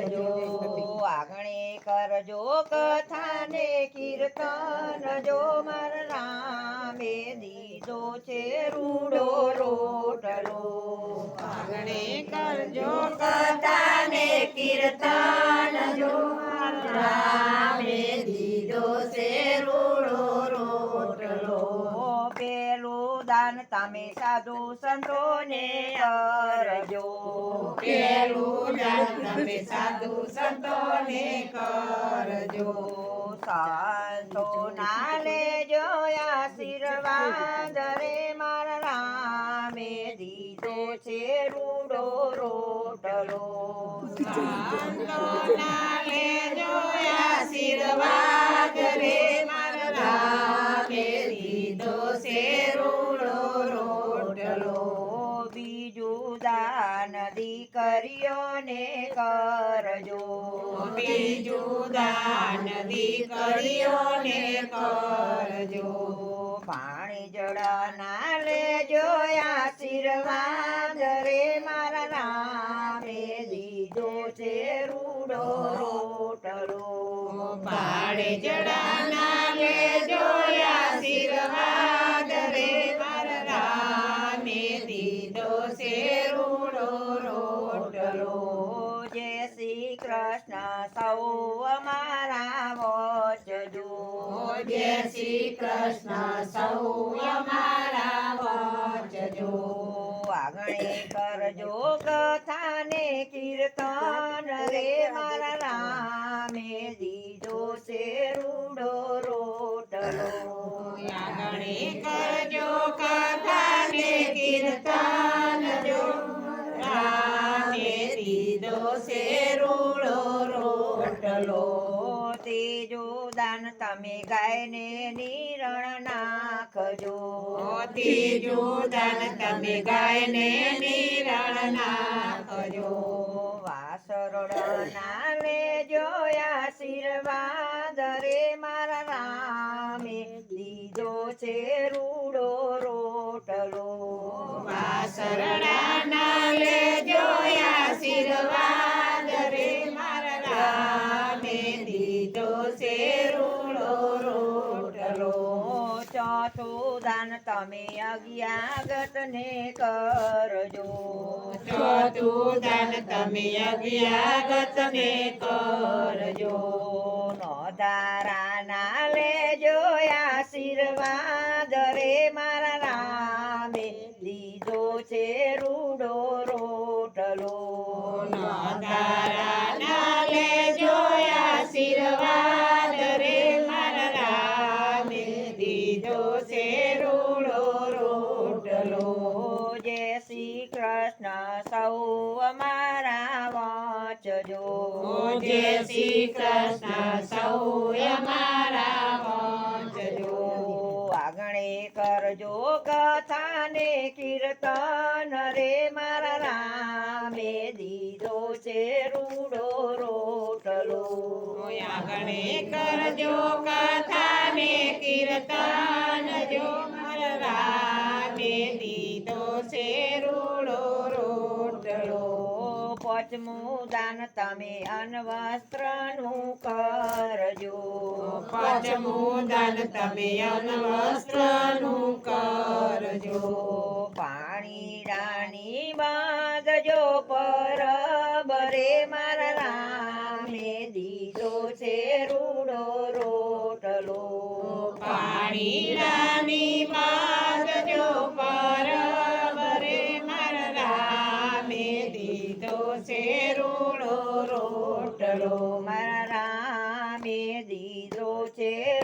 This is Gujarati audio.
લેજો આગણે કરજો, કથાને કીર્તન જો મર રામે દીધો છે રૂડો રોટલો. આગણે કરજો, કથાને કીર્તન દાન તમે સાધુ સંતોને કરજો. પેલું દાન તમે સાધુ સંતોને કરજો. સંતો ના લેજો આશીર્વાદ રે મારા રામે દીધો છે રૂડો રોટલો. સંતોના લેજો આશીર્વાદ રે મારા દીકરીઓને કરજો. બીજું દાન દીકરીઓને કરજો. પાણી જડાના ના લેજો આશીર્વાદ રે મારા નામે. દીધો છે રૂડો રોટલો. પાણી જડાના લેજો આશીર્વાદ રે જય શ્રી કૃષ્ણ સૌ અમારા વચજો આગણે કરજો કથાને કીર્તન રે મારા રામે દીધો છે રૂડો રોટલો આગણે કરજો કથાને કીર્તન જો રામે દીધો છે રૂડો રોટલો તમે ગાયને નિરણ નાખજો. ત્રીજું દાન તમે ગાયને નિરણ નાખજો. ના લેજો આશીર્વાદ રે મારા રામે. લીધો છે રૂડો રોટલો. વાસરડાના લેજો આશીર્વાદ ચોથું દાન તમે અજ્ઞાગત ને કરજો. ચોથું દાન તમે અજ્ઞાગત ને કરજો. નોધારા ના લેજો આશીર્વાદ રે મારા રામે લીધો છે રૂડો રોટલો. વાંચજો. જય શ્રી કૃષ્ણ સૌ અમારા વાંચજો આગણે કરજો કથાને કીર્તન. રે મારા રામે દીધો છે રૂડો રોટલો. આગણે કરજો કથાને કીર્તન. જો મારા રામે દીધો છે રૂડો રોટલો. પચમું દાન તમે અનવસ્ત્રનું કરજો. પાંચમું દાન તમે અનવસ્ત્રનું કરજો. પાણી રાણી બાંધજો પર બરે મારા રામે દીધો છે રૂડો રોટલો. પાણી છે રૂડો રોટલો મારા રામે દીધો છે.